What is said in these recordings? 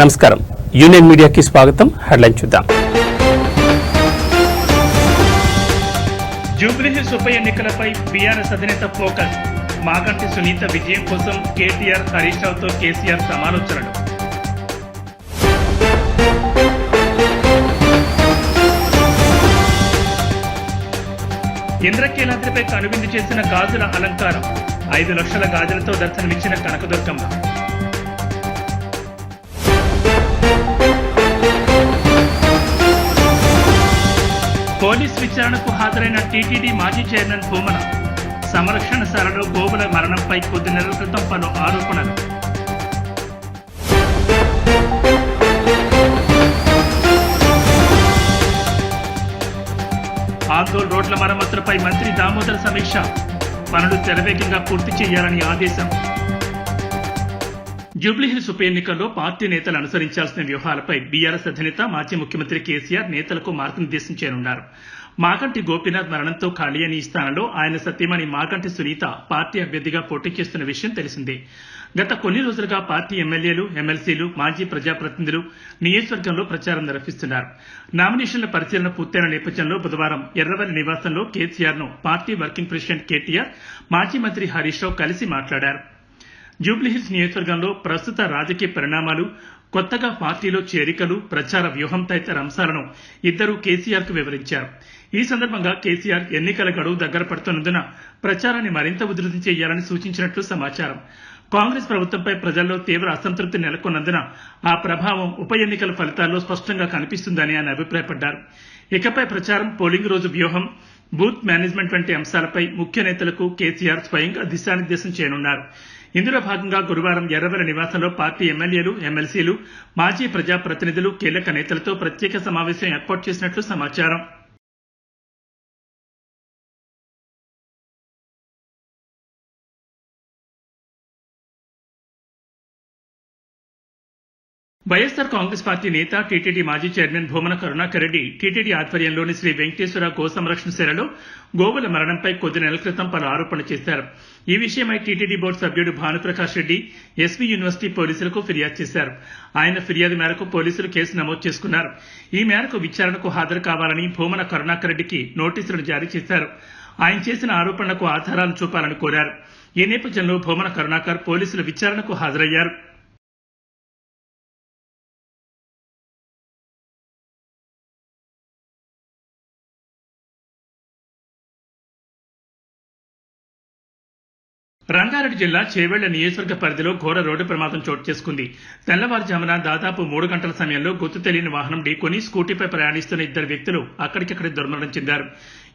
నమస్కారం. యూనియన్ మీడియాకి స్వాగతం. హెడ్లైన్ చూద్దాం. జూబ్లీహిల్స్ ఉప ఎన్నికలపై బీఆర్ఎస్ అధినేత ఫోకస్. మాగంటి సునీత విజయం కోసం కేటీఆర్ హరీష్ రావుతో కేసీఆర్ సమాలోచనలు. ఇంద్రకీలాద్రిపై కనువిందు చేసిన గాజుల అలంకారం. ఐదు లక్షల గాజులతో దర్శనమిచ్చిన కనకదుర్గమ్మ. పోలీస్ విచారణకు హాజరైన టీటీడీ మాజీ చైర్మన్ భూమన. సంరక్షణశాలలో గోవుల మరణంపై కొద్ది నెలల క్రితం పలు ఆరోపణలు. ఆందోళన రోడ్ల మరమ్మతులపై మంత్రి దామోదర సమీక్ష. పనులు తెరవేగంగా పూర్తి చేయాలని ఆదేశం. జూబ్లీహిల్స్ ఉప ఎన్నికల్లో పార్టీ నేతలు అనుసరించాల్సిన వ్యూహాలపై బీఆర్ఎస్ అధినేత మాజీ ముఖ్యమంత్రి కేసీఆర్ నేతలకు మార్గనిర్దేశం చేయనున్నారు. మాగంటి గోపీనాథ్ మరణంతో ఖాళీ అని ఈ స్థానంలో ఆయన సత్యమణి మాగంటి సునీత పార్టీ అభ్యర్థిగా పోటీ చేస్తున్న విషయం తెలిసిందే. గత కొన్ని రోజులుగా పార్టీ ఎమ్మెల్యేలు ఎమ్మెల్సీలు మాజీ ప్రజాప్రతినిధులు నియోజకవర్గంలో ప్రచారం నిర్వహిస్తున్నారు. నామినేషన్ల పరిశీలన పూర్తయిన నేపథ్యంలో బుధవారం ఎర్రవల్లి నివాసంలో కేసీఆర్ను పార్టీ వర్కింగ్ ప్రెసిడెంట్ కేటీఆర్ మాజీ మంత్రి హరీష్ రావు కలిసి మాట్లాడారు. జూబ్లీహిల్స్ నియోజకవర్గంలో ప్రస్తుత రాజకీయ పరిణామాలు కొత్తగా పార్టీలో చేరికలు ప్రచార వ్యూహం తదితర అంశాలను ఇద్దరు కేసీఆర్కు వివరించారు. ఈ సందర్భంగా కేసీఆర్ ఎన్నికల గడువు దగ్గర పడుతున్నందున ప్రచారాన్ని మరింత ఉధృతి చేయాలని సూచించినట్లు సమాచారం. కాంగ్రెస్ ప్రభుత్వంపై ప్రజల్లో తీవ్ర అసంతృప్తి నెలకొన్నందున ఆ ప్రభావం ఉప ఎన్నికల ఫలితాల్లో స్పష్టంగా కనిపిస్తుందని ఆయన అభిప్రాయపడ్డారు. ఇకపై ప్రచారం పోలింగ్ రోజు వ్యూహం బూత్ మేనేజ్మెంట్ వంటి అంశాలపై ముఖ్య నేతలకు కేసీఆర్ స్వయంగా దిశానిర్దేశం చేయనున్నారు. ఇందులో భాగంగా గురువారం ఎర్రవెల నివాసంలో పార్టీ ఎమ్మెల్యేలు ఎమ్మెల్సీలు మాజీ ప్రజాప్రతినిధులు కీలక నేతలతో ప్రత్యేక సమావేశం ఏర్పాటు చేసినట్లు సమాచారం. వైఎస్సార్ కాంగ్రెస్ పార్టీ నేత టీటీడీ మాజీ చైర్మన్ భూమన కరుణాకర్ రెడ్డి టీటీడీ ఆధ్వర్యంలోని శ్రీ వెంకటేశ్వర గో సంరక్షణ శాలలో గోవుల మరణంపై కొద్ది నెలల క్రితం పలు ఆరోపణలు చేశారు. ఈ విషయమై టీటీడీ బోర్డు సభ్యుడు భానుప్రకాష్ రెడ్డి ఎస్వీ యూనివర్సిటీ పోలీసులకు ఫిర్యాదు చేశారు. ఆయన ఫిర్యాదు మేరకు పోలీసులు కేసు నమోదు చేసుకున్నారు. ఈ మేరకు విచారణకు హాజరు కావాలని భూమన కరుణాకర్ రెడ్డికి నోటీసులను జారీ చేశారు. ఆయన చేసిన ఆరోపణలకు ఆధారాలు చూపాలని కోరారు. ఈ నేపథ్యంలో భూమన కరుణాకర్ పోలీసులు విచారణకు హాజరయ్యారు. రంగారెడ్డి జిల్లా చేవెళ్ళ నియోజకవర్గ పరిధిలో ఘోర రోడ్డు ప్రమాదం చోటు చేసుకుంది. తెల్లవారుజామున దాదాపు మూడు గంటల సమయంలో గుర్తు తెలియని వాహనం ఢీకొని స్కూటీపై ప్రయాణిస్తున్న ఇద్దరు వ్యక్తులు అక్కడికక్కడే దుర్మరణం చెందారు.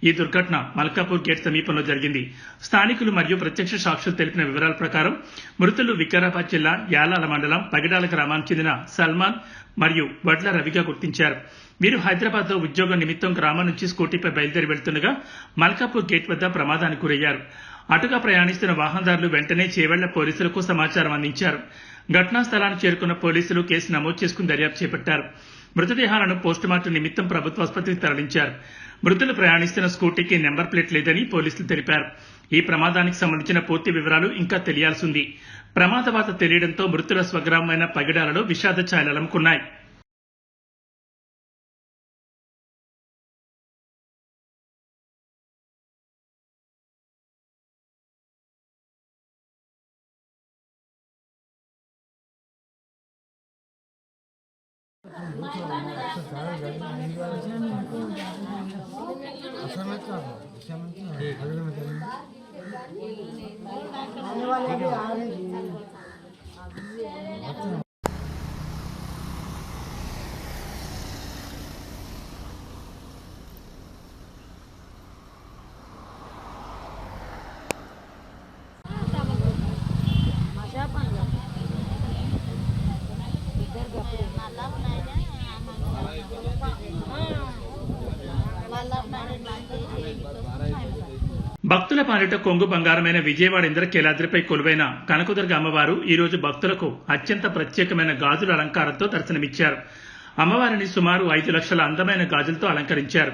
ఈ దుర్ఘటన మల్కాపూర్ గేట్ సమీపంలో జరిగింది. స్థానికులు మరియు ప్రత్యక్ష సాక్షులు తెలిపిన వివరాల ప్రకారం మృతులు వికారాబాద్ జిల్లా యాలాల మండలం పగిడాల గ్రామానికి చెందిన సల్మాన్ మరియు వడ్ల రవిగా గుర్తించారు. వీరు హైదరాబాద్లో ఉద్యోగం నిమిత్తం గ్రామం నుంచి స్కూటీపై బయలుదేరి వెళ్తుండగా మల్కాపూర్ గేట్ వద్ద ప్రమాదానికి గురయ్యారు. అటుగా ప్రయాణిస్తున్న వాహనదారులు వెంటనే చేవెళ్ళ పోలీసులకు సమాచారం అందించారు. ఘటనా స్థలానికి చేరుకున్న పోలీసులు కేసు నమోదు చేసుకుని దర్యాప్తు చేపట్టారు. మృతదేహాలను పోస్టుమార్టం నిమిత్తం ప్రభుత్వ ఆసుపత్రికి తరలించారు. మృతులు ప్రయాణిస్తున్న స్కూటీకి నెంబర్ ప్లేట్ లేదని పోలీసులు తెలిపారు. ఈ ప్రమాదానికి సంబంధించిన పూర్తి వివరాలు ఇంకా తెలియాల్సింది ప్రమాదవాత ప్రమాద వార్త తెలియడంతో మృతుల స్వగ్రామమైన పగిడాలలో విషాద ఛాయలు భక్తుల పాలిట కొంగు బంగారమైన విజయవాడ ఇంద్రకీలాద్రిపై కొలువైన కనకదుర్గ అమ్మవారు ఈరోజు భక్తులకు అత్యంత ప్రత్యేకమైన గాజుల అలంకారంతో దర్శనమిచ్చారు. అమ్మవారిని సుమారు ఐదు లక్షల అందమైన గాజులతో అలంకరించారు.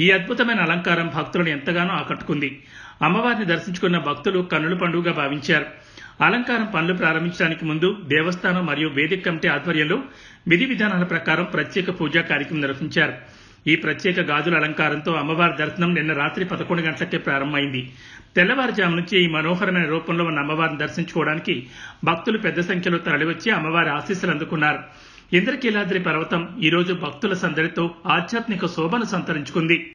ఈ అద్భుతమైన అలంకారం భక్తులను ఎంతగానో ఆకట్టుకుంది. అమ్మవారిని దర్శించుకున్న భక్తులు కన్నుల పండుగగా భావించారు. అలంకారం పనులు ప్రారంభించడానికి ముందు దేవస్థానం మరియు వేదిక కమిటీ ఆధ్వర్యంలో విధి విధానాల ప్రకారం ప్రత్యేక పూజా కార్యక్రమం నిర్వహించారు. ఈ ప్రత్యేక గాజుల అలంకారంతో అమ్మవారి దర్శనం నిన్న రాత్రి పదకొండు గంటలకే ప్రారంభమైంది. తెల్లవారుజాము నుంచి ఈ మనోహరమైన రూపంలో ఉన్న అమ్మవారిని దర్శించుకోవడానికి భక్తులు పెద్ద సంఖ్యలో తరలివచ్చి అమ్మవారి ఆశీస్సులు అందుకున్నారు. ఇంద్రకీలాద్రి పర్వతం ఈరోజు భక్తుల సందడితో ఆధ్యాత్మిక శోభను సంతరించుకుంది.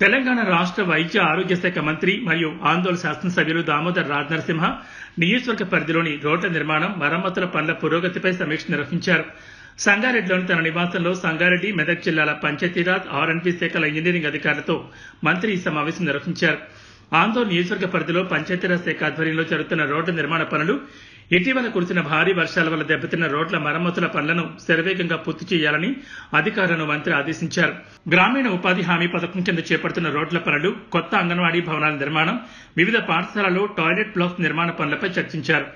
తెలంగాణ రాష్ట్ర వైద్య ఆరోగ్య శాఖ మంత్రి మరియు ఆందోళన శాసనసభ్యులు దామోదర్ రాజ్ నరసింహ నియోజకవర్గ పరిధిలోని రోడ్ల నిర్మాణం మరమ్మతుల పనుల పురోగతిపై సమీక్ష నిర్వహించారు. సంగారెడ్డిలోని తన నివాసంలో సంగారెడ్డి మెదక్ జిల్లాల పంచాయతీరాజ్ ఆర్ఎండ్బి శాఖల ఇంజనీరింగ్ అధికారులతో మంత్రి ఈ సమావేశం నిర్వహించారు. ఆందోళన నియోజకవర్గ పరిధిలో పంచాయతీరాజ్ శాఖ ఆధ్వర్యంలో జరుగుతున్న రోడ్ల నిర్మాణ పనులు ఇటీవల కురిసిన భారీ వర్షాల వల్ల దెబ్బతిన్న రోడ్ల మరమ్మతుల పనులను శరవేగంగా పూర్తి చేయాలని అధికారులను మంత్రి ఆదేశించారు. గ్రామీణ ఉపాధి హామీ పథకం కింద చేపడుతున్న రోడ్ల పనులు కొత్త అంగన్వాడీ భవనాల నిర్మాణం వివిధ పాఠశాలలు టాయిలెట్ బ్లాక్స్ నిర్మాణ పనులపై చర్చించారు.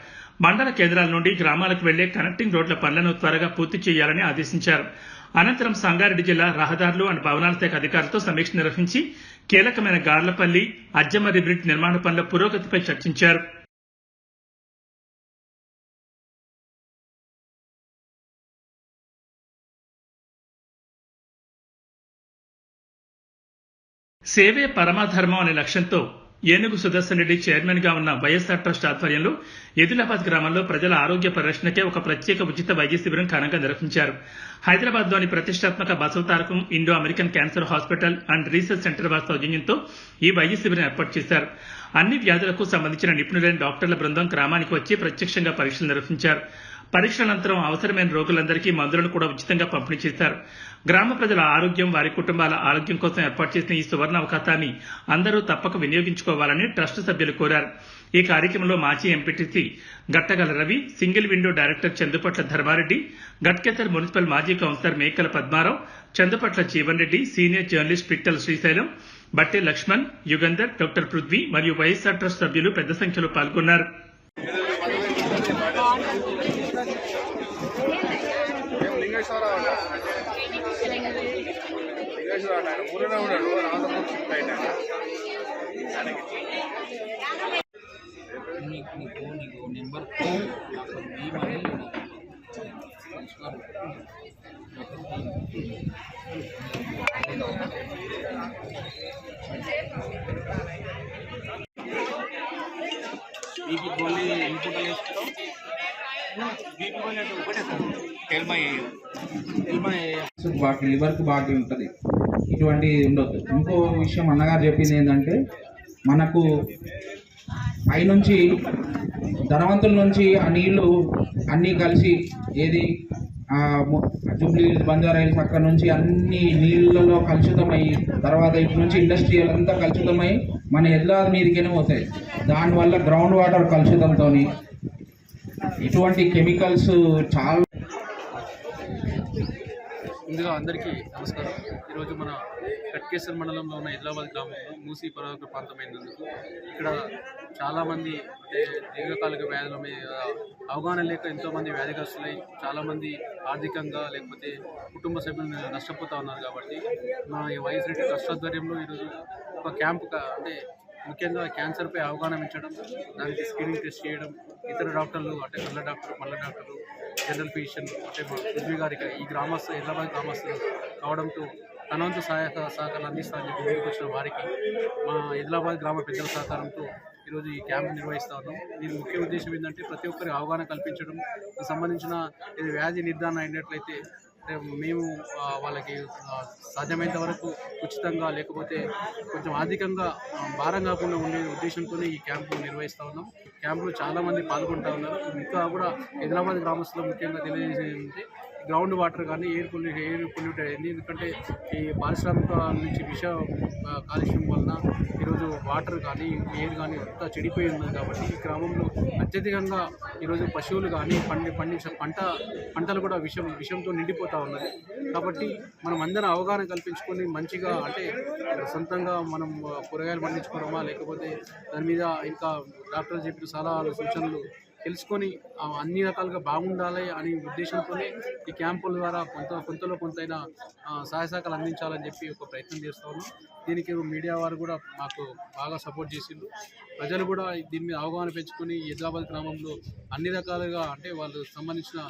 మండల కేంద్రాల నుండి గ్రామాలకు వెళ్ళే కనెక్టింగ్ రోడ్ల పనులను త్వరగా పూర్తి చేయాలని ఆదేశించారు. అనంతరం సంగారెడ్డి జిల్లా రహదారులు అండ్ భవనాల శాఖ అధికారులతో సమీక్ష నిర్వహించి కీలకమైన గార్లపల్లి అజ్జమరి బ్రిడ్జ్ నిర్మాణ పనుల పురోగతిపై చర్చించారు. సేవే పరమాధర్మం అనే లక్ష్యంతో ఏనుగు సుదర్శన్ రెడ్డి చైర్మన్గా ఉన్న వైఎస్ఆర్ ట్రస్ట్ ఆధ్వర్యంలో ఎదిలాబాద్ గ్రామంలో ప్రజల ఆరోగ్య పరిరక్షణకే ఒక ప్రత్యేక ఉచిత వైద్య శిబిరం ఘనంగా నిర్వహించారు. హైదరాబాద్లోని ప్రతిష్టాత్మక Basavatarakam Indo American cancer hospital and research centre వారి సౌజన్యంతో ఈ వైద్య శిబిరం ఏర్పాటు చేశారు. అన్ని వ్యాధులకు సంబంధించిన నిపుణులైన డాక్టర్ల బృందం గ్రామానికి వచ్చి ప్రత్యక్షంగా పరీక్షలు నిర్వహించారు. పరీక్షల అనంతరం అవసరమైన రోగులందరికీ మందులను కూడా ఉచితంగా పంపిణీ చేశారు. గ్రామ ప్రజల ఆరోగ్యం వారి కుటుంబాల ఆరోగ్యం కోసం ఏర్పాటు చేసిన ఈ సువర్ణ అవకాశాన్ని అందరూ తప్పక వినియోగించుకోవాలని ట్రస్ట్ సభ్యులు కోరారు. ఈ కార్యక్రమంలో మాజీ MPTC Gattagala Ravi single window director Chandupatla Dharmareddy Ghatkesar municipal మాజీ councillor Mekala Padmarao Chandupatla Jeevan Reddy senior journalist Pittala Srisailam Batte Laxman Yugandhar doctor Prithvi మరియు వైఎస్ఆర్ ట్రస్ట్ సభ్యులు పెద్ద సంఖ్యలో పాల్గొన్నారు. లింగేశ్వర లింగేశ్వర ఆయన ఊరిలో ఉన్నాడు ఆంధ్రప్రదేశ్ షిఫ్ట్ నెంబర్ బీపీ గోళీ ఇన్పుట్ బీపీ గోళీ అంటే ఒకటే సార్. బాకీ లివర్కి బాకీ ఉంటుంది. ఇటువంటి ఉండొద్దు. ఇంకో విషయం అన్నగారు చెప్పింది ఏంటంటే మనకు పైనుంచి ధనవంతుల నుంచి ఆ నీళ్ళు అన్నీ కలిసి ఏది జూబ్లీ హిల్స్, బంజారా హిల్స్ అక్కడ నుంచి అన్ని నీళ్ళలో కలుషితమై తర్వాత ఇటు నుంచి ఇండస్ట్రియల్ అంతా కలుషితమై మన ఎల్లాది మీదకైనా పోతాయి. దానివల్ల గ్రౌండ్ వాటర్ కలుషితంతో ఇటువంటి కెమికల్స్ చాలా ముందుగా అందరికీ నమస్కారం. ఈరోజు మన కట్కేశ్వర మండలంలో ఉన్న హైదరాబాద్ గ్రామంలో మూసీ పర్వత ప్రాంతమైనందుకు ఇక్కడ చాలామంది అంటే దీర్ఘకాలిక వ్యాధుల మీద అవగాహన లేక ఎంతోమంది వ్యాధిగ్రస్తులై చాలామంది ఆర్థికంగా లేకపోతే కుటుంబ సభ్యులు నష్టపోతూ ఉన్నారు కాబట్టి మా ఈ వైఎస్ రెడ్డి ట్రస్ట్ ఆధ్వర్యంలో ఈరోజు ఒక క్యాంప్ అంటే ముఖ్యంగా క్యాన్సర్పై అవగాహన ఇచ్చడం దానికి స్క్రీనింగ్ టెస్ట్ చేయడం ఇతర డాక్టర్లు అంటే కళ్ళ డాక్టర్ పళ్ళ డాక్టర్లు జనరల్ ఫిజిషియన్ అంటే మా పృథ్వీ గారికి ఈ గ్రామస్తు హైదరాబాద్ గ్రామస్తులు కావడంతో తన వంతు సహాయక సహకారాలు అందిస్తానని చెప్పి ముందుకు వచ్చిన వారికి మా హైదరాబాద్ గ్రామ పెద్దల సహకారంతో ఈరోజు ఈ క్యాంప్ నిర్వహిస్తా ఉన్నాం. దీని ముఖ్య ఉద్దేశం ఏంటంటే ప్రతి ఒక్కరి అవగాహన కల్పించడం సంబంధించిన ఇది వ్యాధి నిర్ధారణ అయినట్లయితే మేము వాళ్ళకి సాధ్యమైనంత వరకు ఉచితంగా లేకపోతే కొంచెం ఆర్థికంగా భారం కాకుండా ఉండే ఉద్దేశంతోనే ఈ క్యాంపు నిర్వహిస్తూ ఉన్నాం. క్యాంపులో చాలామంది పాల్గొంటూ ఉన్నారు. ఇంకా కూడా హైదరాబాద్ గ్రామస్తులు ముఖ్యంగా తెలియజేసేది ఏంటంటే గ్రౌండ్ వాటర్ కానీ ఎయిర్ పొల్యూషన్ ఎయిర్ పొల్యూట్ అయింది ఎందుకంటే ఈ పారిశ్రామిక నుంచి విష కాలుష్యం వలన ఈరోజు వాటర్ కానీ ఎయిర్ కానీ అంతా చెడిపోయి ఉంది కాబట్టి ఈ గ్రామంలో అత్యధికంగా ఈరోజు పశువులు కానీ పండి పండించే పంట పంటలు కూడా విషం విషంతో నిండిపోతూ ఉన్నది. కాబట్టి మనం అందరం అవగాహన కల్పించుకొని మంచిగా అంటే సొంతంగా మనం కూరగాయలు పండించుకోవడమా లేకపోతే దాని మీద ఇంకా డాక్టర్ చెప్పిన సలహాలు సూచనలు తెలుసుకొని అన్ని రకాలుగా బాగుండాలి అనే ఉద్దేశంతోనే ఈ క్యాంపుల ద్వారా కొంత కొంతలో కొంతైనా ఆ, సహాయ సహకారాలు అందించాలని చెప్పి ఒక ప్రయత్నం చేస్తూ ఉన్నాం. దీనికి మీడియా వారు కూడా మాకు బాగా సపోర్ట్ చేసిండ్రు. ప్రజలు కూడా దీని మీద అవగాహన పెంచుకొని హైదరాబాద్ గ్రామంలో అన్ని రకాలుగా అంటే వాళ్ళు సంబంధించిన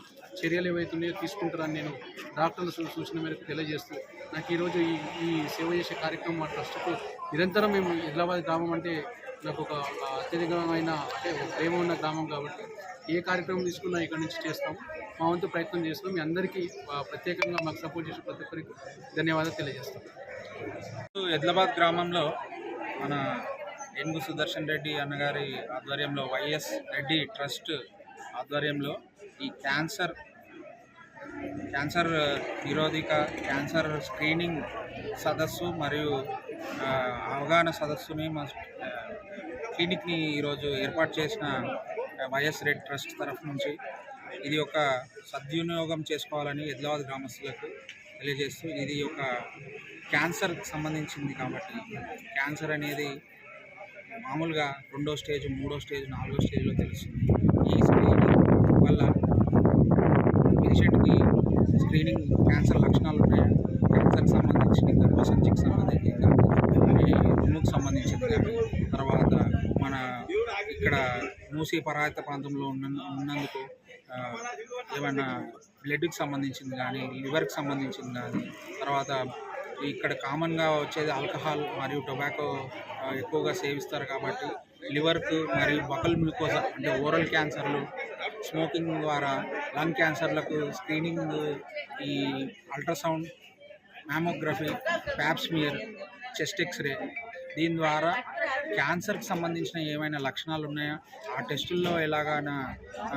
చర్యలు ఏవైతున్నాయో తీసుకుంటారని నేను డాక్టర్ల సూచన మేరకు తెలియజేస్తూ నాకు ఈరోజు ఈ ఈ సేవ చేసే కార్యక్రమం మా ట్రస్ట్కు నిరంతరం మేము హైదరాబాద్ గ్రామం అంటే నాకు ఒక అత్యధికమైన అంటే ప్రేమ ఉన్న గ్రామం కాబట్టి ఏ కార్యక్రమం తీసుకున్నా ఇక్కడ నుంచి చేస్తాం మా వంతు ప్రయత్నం చేస్తాం మీ అందరికీ ప్రత్యేకంగా మాకు సపోర్ట్ చేసిన ప్రతి ఒక్కరికి ధన్యవాదాలు తెలియజేస్తాం. హైదరాబాద్ గ్రామంలో మన ఎన్గు సుదర్శన్ రెడ్డి అన్నగారి ఆధ్వర్యంలో వైఎస్ రెడ్డి ట్రస్ట్ ఆధ్వర్యంలో ఈ క్యాన్సర్ క్యాన్సర్ నిరోధిక క్యాన్సర్ స్క్రీనింగ్ సదస్సు మరియు అవగాహన సదస్సుని మా క్లినిక్ని ఈరోజు ఏర్పాటు చేసిన వైఎస్ రెడ్ ట్రస్ట్ తరఫు నుంచి ఇది ఒక సద్వినియోగం చేసుకోవాలని ఎద్లవాద్ గ్రామస్తులకు తెలియజేస్తూ ఇది ఒక క్యాన్సర్కి సంబంధించింది కాబట్టి క్యాన్సర్ అనేది మామూలుగా రెండో స్టేజ్ మూడో స్టేజ్ నాలుగో స్టేజ్లో తెలుస్తుంది. ఈ స్క్రీనింగ్ వల్ల పేషెంట్కి స్క్రీనింగ్ క్యాన్సర్ లక్షణాలు ఉన్నాయి క్యాన్సర్కి సంబంధించి గర్భసంచికి సంబంధించి కానీ సంబంధించింది. కానీ తర్వాత మన ఇక్కడ మూసీ పరాయత ప్రాంతంలో ఉన్న ఉన్నందుకు ఏమన్నా ఏమైనా బ్లడ్కి సంబంధించింది కానీ లివర్కి సంబంధించింది కానీ తర్వాత ఇక్కడ కామన్గా వచ్చేది ఆల్కహాల్ మరియు టొబాకో ఎక్కువగా సేవిస్తారు కాబట్టి లివర్కు మరియు బకల్ గ్లూకోజా అంటే ఓరల్ క్యాన్సర్లు స్మోకింగ్ ద్వారా లంగ్ క్యాన్సర్లకు స్క్రీనింగ్ ఈ ultrasound mammography pap smear chest X ray దీని ద్వారా క్యాన్సర్కి సంబంధించిన ఏమైనా లక్షణాలు ఉన్నాయా ఆ టెస్టుల్లో ఎలాగైనా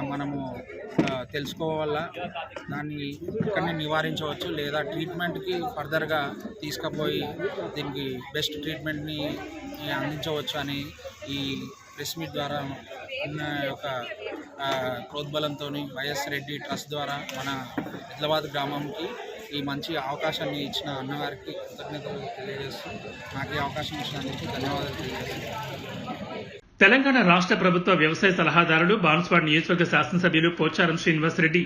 మనము తెలుసుకోవాలా? దాన్ని ఇక్కడనే నివారించవచ్చు లేదా ట్రీట్మెంట్కి ఫర్దర్గా తీసుకుపోయి దీనికి బెస్ట్ ట్రీట్మెంట్ని అందించవచ్చు అని ఈ ప్రెస్ మీట్ ద్వారా ఉన్న యొక్క ఆ, ప్రోద్బలంతో వైఎస్ రెడ్డి ట్రస్ట్ ద్వారా మన హైదరాబాద్ గ్రామంకి ఈ మంచి అవకాశాన్ని ఇచ్చిన అన్నగారికి కృతజ్ఞతలు తెలియజేస్తూ నాకు ఈ అవకాశం ఇచ్చినందుకు ధన్యవాదాలు తెలియజేస్తున్నాను. తెలంగాణ రాష్ట్ర ప్రభుత్వ వ్యవసాయ సలహాదారులు బాన్స్వాడ్ నియోజకవర్గ శాసనసభ్యులు పోచారం శ్రీనివాసరెడ్డి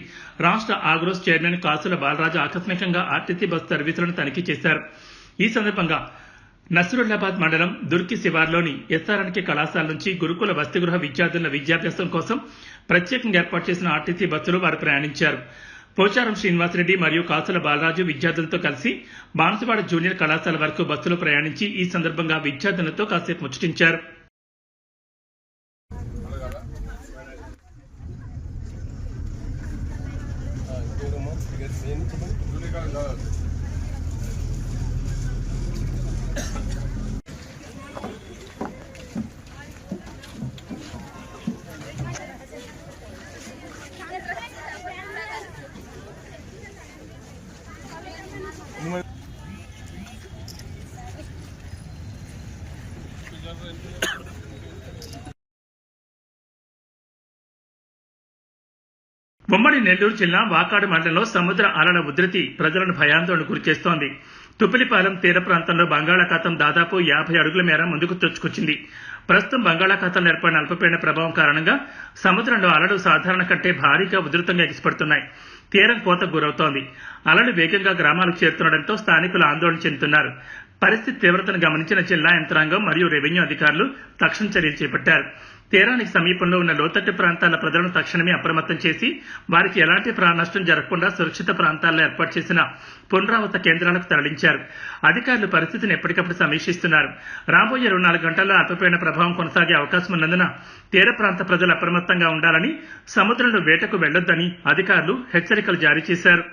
రాష్ట్ర ఆగ్రోస్ చైర్మన్ కాసుల బాలరాజు ఆకస్మికంగా ఆర్టీసీ బస్సు సర్వీసులను తనిఖీ చేశారు. ఈ సందర్భంగా నసరుల్లాబాద్ మండలం దుర్కి శివార్లోని ఎస్ఆర్ఎన్కే కళాశాల నుంచి గురుకుల వసతిగృహ విద్యార్థుల విద్యాభ్యాసం కోసం ప్రత్యేకంగా ఏర్పాటు చేసిన ఆర్టీసీ బస్సులో వారు ప్రయాణించారు. పోచారం శ్రీనివాసరెడ్డి మరియు కాసుల బాలరాజు విద్యార్థులతో కలిసి బాన్సువాడ జూనియర్ కళాశాల వరకు బస్సులో ప్రయాణించి ఈ సందర్భంగా విద్యార్థులతో కాసేపు ముచ్చటించారు. ఉమ్మడి నెల్లూరు జిల్లా వాకాడు మండలంలో సముద్ర అలల ఉధృతి ప్రజలను భయాందోళన గురిచేస్తోంది తుపిలిపాలెం తీర ప్రాంతంలో బంగాళాఖాతం దాదాపు యాభై అడుగుల మేర ముందుకు చొచ్చుకొచ్చింది ప్రస్తుతం బంగాళాఖాతంలో ఏర్పడిన అల్పపీడన ప్రభావం కారణంగా సముద్రంలో అలలు సాధారణ కంటే భారీగా ఉధృతంగా ఎగిసిపడుతున్నాయి. తీరం కోతకు గురవుతోంది. అలలు వేగంగా గ్రామాలకు చేరుతుండటంతో స్థానికులు ఆందోళన చెందుతున్నారు. పరిస్థితి తీవ్రతను గమనించిన జిల్లా యంత్రాంగం మరియు రెవెన్యూ అధికారులు తక్షణ చర్యలు చేపట్టారు. తీరానికి సమీపంలో ఉన్న లోతట్టు ప్రాంతాల ప్రజలను తక్షణమే అప్రమత్తం చేసి వారికి ఎలాంటి ప్రాణ నష్టం జరగకుండా సురక్షిత ప్రాంతాల్లో ఏర్పాటు చేసిన పునరావృత కేంద్రాలకు తరలించారు. అధికారులు పరిస్థితిని ఎప్పటికప్పుడు సమీక్షిస్తున్నారు. రాబోయే ఇరవై నాలుగు గంటల్లో అల్పపీడన ప్రభావం కొనసాగే అవకాశం ఉన్నందున తీర ప్రాంత ప్రజలు అప్రమత్తంగా ఉండాలని సముద్రంలో వేటకు వెళ్ళొద్దని అధికారులు హెచ్చరికలు జారీ చేశారు.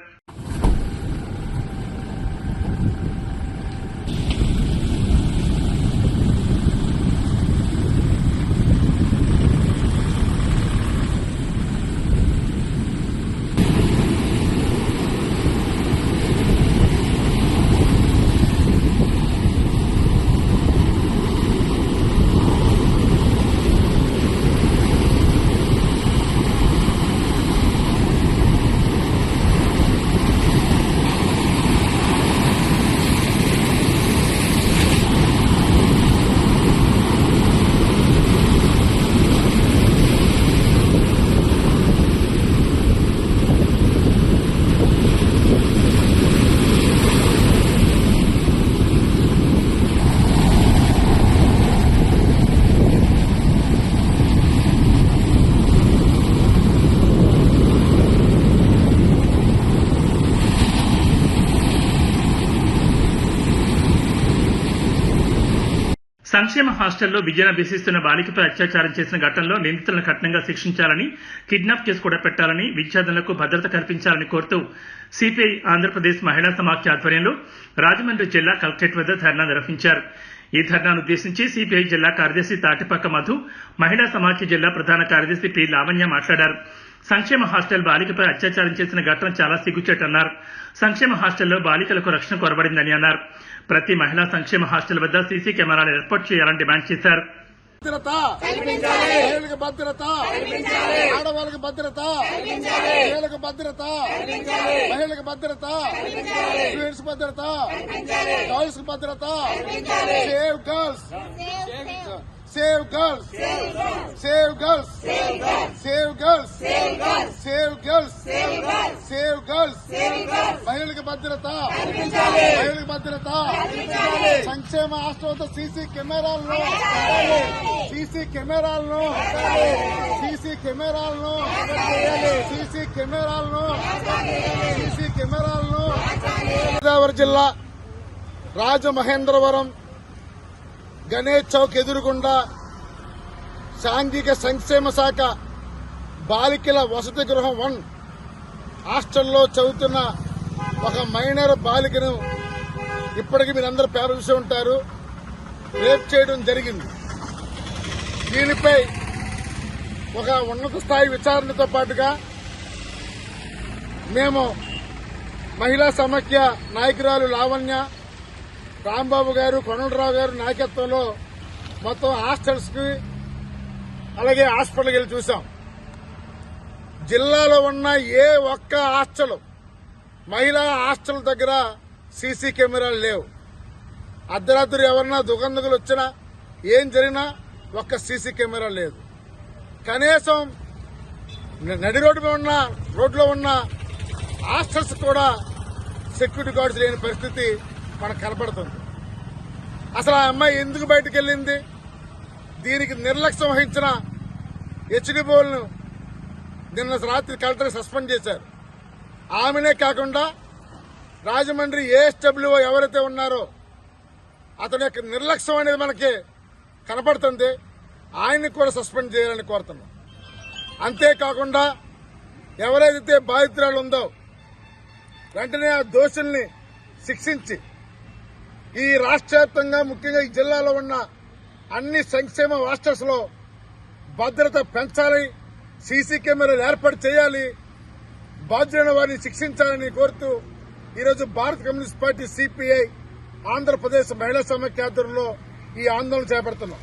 సంక్షేమ హాస్టల్లో విద్యను అభ్యసిస్తున్న బాలికపై అత్యాచారం చేసిన ఘటనలో నిందితులను కఠినంగా శిక్షించాలని కిడ్నాప్ కేసు కూడా పెట్టాలని విద్యార్థులకు భద్రత కల్పించాలని కోరుతూ సిపిఐ ఆంధ్రప్రదేశ్ మహిళా సమాఖ్య ఆధ్వర్యంలో రాజమండ్రి జిల్లా కలెక్టరేట్ వద్ద ధర్నా నిర్వహించారు. ఈ ధర్నాను ఉద్దేశించి సిపిఐ జిల్లా కార్యదర్శి తాటిపక్క మధు మహిళా సమాఖ్య జిల్లా ప్రధాన కార్యదర్శి పి లావణ్య మాట్లాడారు. సంక్షేమ హాస్టల్ బాలికపై అత్యాచారం చేసిన ఘటన చాలా సిగ్గుచేటన్నారు. సంక్షేమ హాస్టల్లో బాలికలకు రక్షణ కొరబడిందని అన్నారు. ప్రతి మహిళా సంక్షేమ హాస్టల్ వద్ద సీసీ కెమెరాలు ఏర్పాటు చేయాలని డిమాండ్ చేశారు. భద్రత! మహిళలకు భద్రత! ఆడవాళ్ళకి భద్రత! మహిళలకు భద్రత! మహిళలకు భద్రత! స్టూడెంట్స్ భద్రత! గర్ల్స్ భద్రత! Save girls! Save girls save girls save girls save girls save girls మహిళలకు భద్రత మహిళలకు భద్రత సంక్షేమ హాస్టల్ సీసీ కెమెరాలను సీసీ కెమెరాలను సీసీ కెమెరాలను సీసీ కెమెరాలను సీసీ కెమెరాలను గోదావరి జిల్లా రాజమహేంద్రవరం గణేష్ చౌక్ ఎదురుగుండా సాంఘిక సంక్షేమ శాఖ బాలికల వసతి గృహం వన్ హాస్టల్లో చదువుతున్న ఒక మైనర్ బాలికను ఇప్పటికి మీరందరూ పేపర్ చూసి ఉంటారు. రేప్ చేయడం జరిగింది. దీనిపై ఒక ఉన్నత స్థాయి విచారణతో పాటుగా మేము మహిళా సమాఖ్య నాయకురాలు లావణ్య రాంబాబు గారు కొనలరావు గారు నాయకత్వంలో మొత్తం హాస్టల్స్కి అలాగే హాస్పిటల్కి వెళ్ళి చూసాం జిల్లాలో ఉన్న ఏ ఒక్క హాస్టల్ మహిళా హాస్టల్ దగ్గర సీసీ కెమెరాలు లేవు. అర్ధరాత్రి ఎవరన్నా దుగంధకులు వచ్చినా ఏం జరిగినా ఒక్క సీసీ కెమెరా లేదు. కనీసం నడి రోడ్డు మీద ఉన్న రోడ్లో ఉన్న హాస్టల్స్ కూడా సెక్యూరిటీ గార్డ్స్ లేని పరిస్థితి మనకు కనపడుతుంది. అసలు ఆ అమ్మాయి ఎందుకు బయటకు వెళ్ళింది? దీనికి నిర్లక్ష్యం వహించిన హెచ్డిబోల్ను నిన్న రాత్రి కలెక్టర్ సస్పెండ్ చేశారు. ఆమెనే కాకుండా రాజమండ్రి ఏఎస్డబ్ల్యూఓ ఎవరైతే ఉన్నారో అతని యొక్క నిర్లక్ష్యం అనేది మనకి కనపడుతుంది. ఆయన్ని కూడా సస్పెండ్ చేయాలని కోరుతున్నాం. అంతేకాకుండా ఎవరైతే బాధితురాలు ఉందో వెంటనే ఆ దోషుల్ని శిక్షించి ఈ రాష్ట్ర వ్యాప్తంగా ముఖ్యంగా ఈ జిల్లాలో ఉన్న అన్ని సంక్షేమ హాస్టల్స్లో భద్రత పెంచాలి సీసీ కెమెరాలు ఏర్పాటు చేయాలి బాధ్యులైన వారిని శిక్షించాలని కోరుతూ ఈరోజు భారత కమ్యూనిస్ట్ పార్టీ సిపిఐ ఆంధ్రప్రదేశ్ మహిళా సమైక్య ఆధ్వర్యంలో ఈ ఆందోళన చేపడుతున్నాం.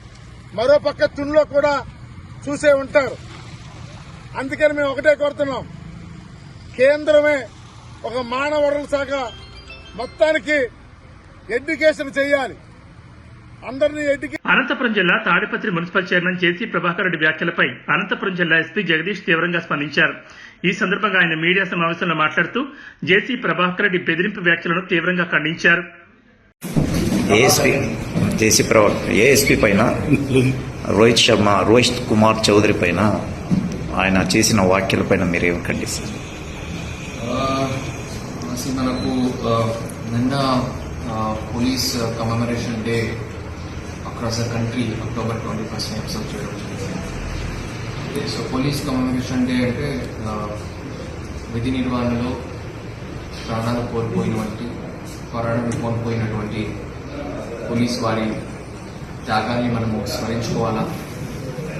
మరోపక్క తునిలో కూడా చూసే ఉంటారు. అందుకని మేము ఒకటే కోరుతున్నాం. కేంద్రమే ఒక మానవ వనరుల శాఖ మొత్తానికి ఎడ్యుకేషన్ చేయాలి. అందరినీ అనంతపురం జిల్లా Tadipatri municipal chairman JC Prabhakar Reddy వ్యాఖ్యలపై అనంతపురం జిల్లా ఎస్పీ జగదీష్ తీవ్రంగా స్పందించారు. ఈ సందర్భంగా ఆయన మీడియా సమావేశంలో మాట్లాడుతూ జేసీ ప్రభాకర్ రెడ్డి బెదిరింపు వ్యాఖ్యలను తీవ్రంగా ఖండించారు. ఏఎస్పీ జేసీ ప్రవర్ ఏఎస్పీ పైన రోహిత్ శర్మ రోహిత్ కుమార్ చౌదరి పైన ఆయన చేసిన వ్యాఖ్యలపైన మీరేం ఖండిస్తారు? అసలు మనకు ఆ, నిన్న police commemoration day across the country October twenty first observe చేయడం జరిగింది. సో పోలీస్ కమమరేషన్ డే అంటే విధి నిర్వహణలో ప్రాణాలు కోల్పోయినటువంటి ప్రాణాలు కోల్పోయినటువంటి పోలీస్ వారి త్యాగాన్ని మనము స్మరించుకోవాలా?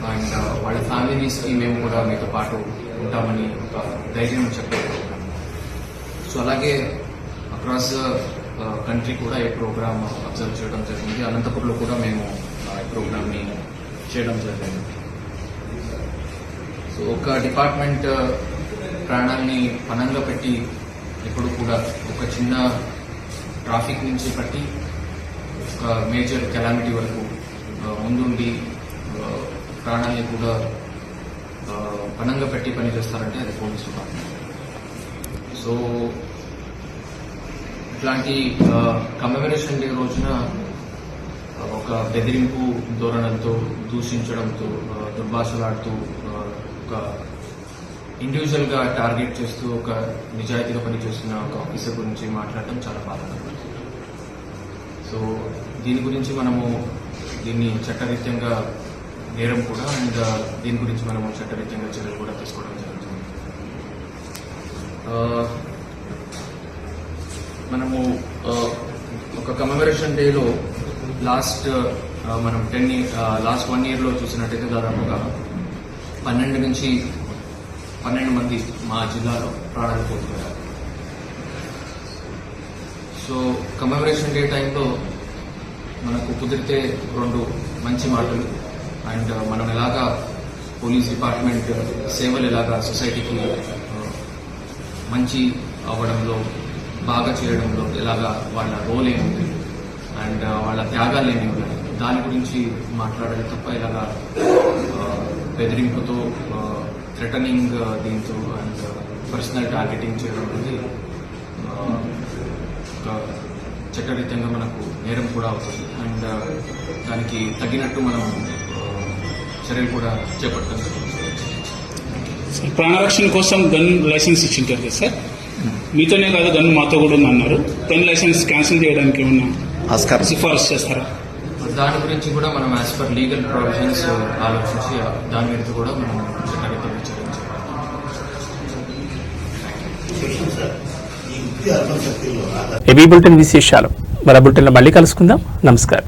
అండ్ వాళ్ళ ఫ్యామిలీస్కి మేము కూడా మీతో పాటు ఉంటామని ఒక ధైర్యం చెప్పే సో అలాగే అక్రాస్ కంట్రీ కూడా ఈ ప్రోగ్రామ్ అబ్జర్వ్ చేయడం జరిగింది. అనంతపురంలో కూడా మేము ఈ ప్రోగ్రామ్ని చేయడం జరిగింది. సో ఒక డిపార్ట్మెంట్ ప్రాణాన్ని పనంగా పెట్టి ఎప్పుడు కూడా ఒక చిన్న ట్రాఫిక్ నుంచి పట్టి ఒక మేజర్ కెలామిటీ వరకు ముందుండి ప్రాణాన్ని కూడా పనంగా పెట్టి పని చేస్తారంటే అది పోలీస్ డిపార్ట్మెంట్. సో ఇట్లాంటి కమెమరేషన్ డే రోజున ఒక బెదిరింపు ధోరణంతో దూషించడంతో దుర్భాషలాడుతూ ఒక ఇండివిజువల్గా టార్గెట్ చేస్తూ ఒక నిజాయితీగా పనిచేస్తున్న ఒక ఆఫీసర్ గురించి మాట్లాడటం చాలా బాధాకరం. సో దీని గురించి మనము దీన్ని చట్టరీత్యంగా నేరం కూడా అండ్ దీని గురించి మనము చట్టరీత్యంగా చర్యలు కూడా తీసుకోవడం జరుగుతుంది. మనము ఒక కమెమరేషన్ డేలో లాస్ట్ మనం టెన్ లాస్ట్ వన్ ఇయర్లో చూసినట్టయితే దాదాపుగా పన్నెండు నుంచి పన్నెండు మంది మా జిల్లాలో ప్రాణాలు పోతున్నారు సో కమెమరేషన్ డే టైంలో మనకు కుదిరితే రెండు మంచి మాటలు అండ్ మనం ఎలాగా పోలీస్ డిపార్ట్మెంట్ సేవలు ఎలాగా సొసైటీకి మంచి అవ్వడంలో బాగా చేయడంలో ఎలాగా వాళ్ళ రోల్ ఏముంది అండ్ వాళ్ళ త్యాగాలు ఏమి ఉన్నాయి? దాని గురించి మాట్లాడాలి తప్ప ఇలాగా uh, బెదిరింపుతో uh, థ్రెటనింగ్ uh, దీంతో అండ్ పర్సనల్ టార్గెటింగ్ చేయడం అనేది ఒక చట్టరీత్యంగా మనకు నేరం కూడా అవుతుంది. అండ్ దానికి తగినట్టు మనం చర్యలు కూడా చేపట్టడం సార్ ప్రాణరక్షణ కోసం గన్ లైసెన్స్ ఇచ్చింటారు కదా సార్? మీతోనే కాదు గన్ మాతో కూడా ఉంది అన్నారు. గన్ లైసెన్స్ క్యాన్సిల్ చేయడానికి ఏమన్నా ఆస్కార్. సిఫార్సు చేస్తారా? దాని గురించి కూడా మనం యాజ్ పర్ లీగల్ ప్రొవిజన్స్ ఆలోచించి ఆ, దాని మీద కూడా మనం ఏబీ బులెటిన్ విశేషాలు మరో బులెటిన్లో మళ్ళీ కలుసుకుందాం. నమస్కారం.